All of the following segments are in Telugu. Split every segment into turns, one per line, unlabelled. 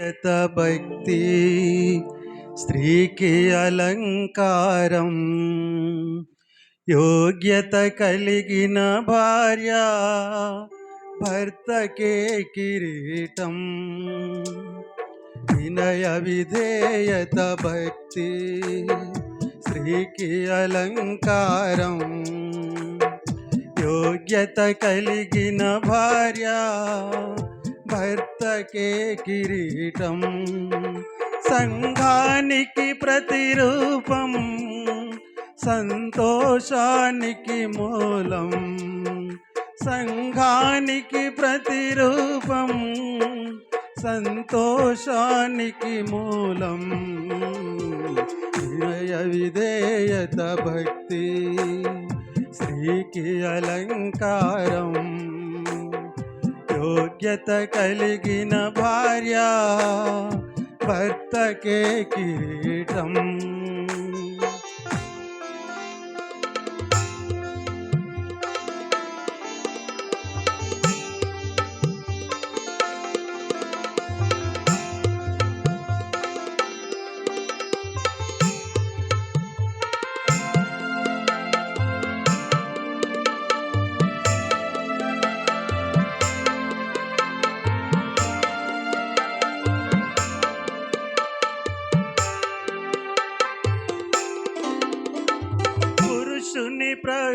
యత భక్తి స్త్రీకి అలంకారం యోగ్యత కలిగిన భార్య భర్తకే కిరీటం వినయ విధేయత భక్తి స్త్రీకి అలంకారం యోగ్యత కలిగిన భార్య భర్త భర్తకే కిరీటం సంఘానికి ప్రతిరూపం సంతోషానికి మూలం సంఘానికి ప్రతిరూపం సంతోషానికి మూలం. వినయ విధేయత భక్తి స్త్రీకి అలంకారం. యోగ్యత కలిగిన భార్య భర్తకే కిరీటం.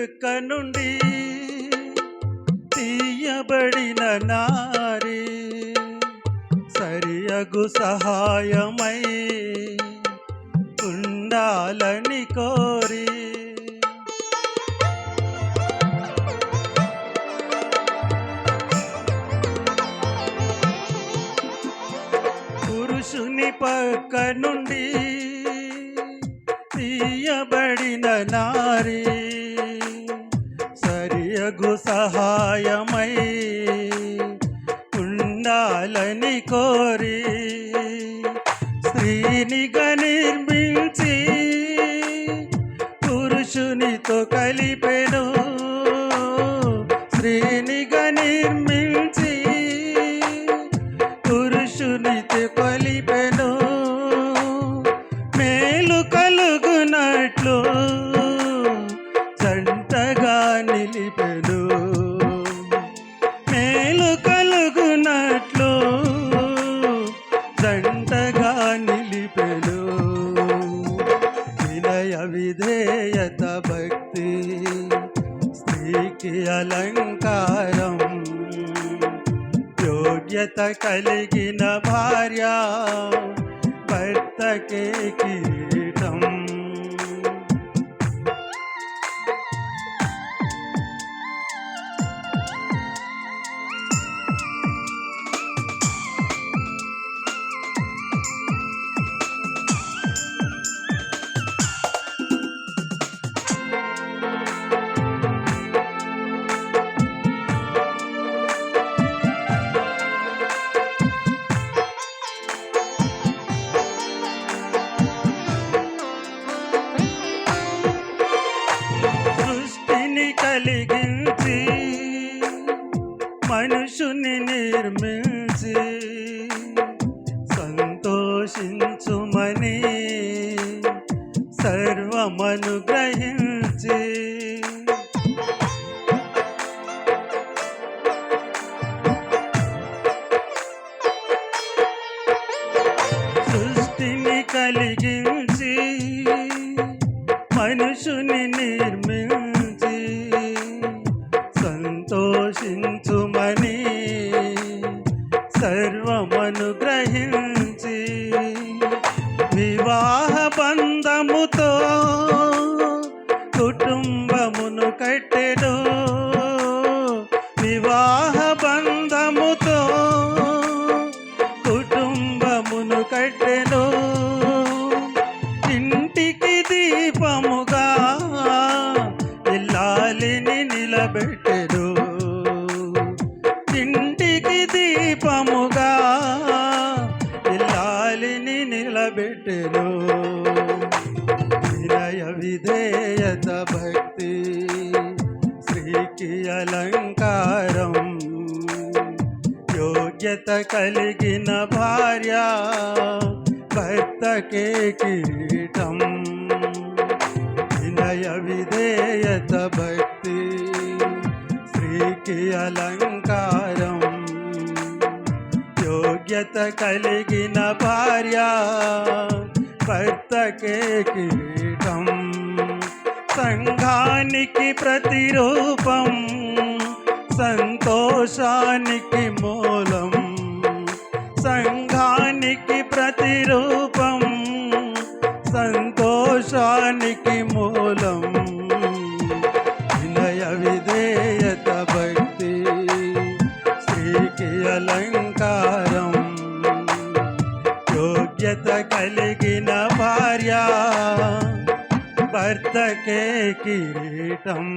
పురుషుని నుండి తీయబడిన నారి సరియగు సహాయమై ఉండాలని కోరి. పురుషుని పక్క నుండి కోరి స్త్రీనిగా నిర్మించి పురుషునితో కలిపెను. స్త్రీనిగా వినయ విధేయత భక్తి స్త్రీకి అలంకారం యోగ్యత కలిగిన భార్య భర్తకే కలిగించి మనుషుని నిర్మించి సంతోషించుమని సర్వమనుగ్రహించి. సృష్టిని కలిగించి మనుషుని నిర్మించి রা విధేయత భక్తి స్త్రీకి అలంకారం యోగ్య యోగ్యత కలిగిన భార్య భర్తకే కిరీటం వినయ విధేయత భక్తి స్త్రీకి అలంకారం యోగ్యత కలిగిన భార్య భర్తకే కిరీటం సంఘానికి ప్రతిరూపం సంతోషానికి మూలం. సంఘానికి ప్రతిరూపం సంతోషానికి మూలం. వినయ విధేయత భక్తి శ్రీకి అలంకారం. యోగ్యత కలిగిన భార్య భర్తకే కిరీటం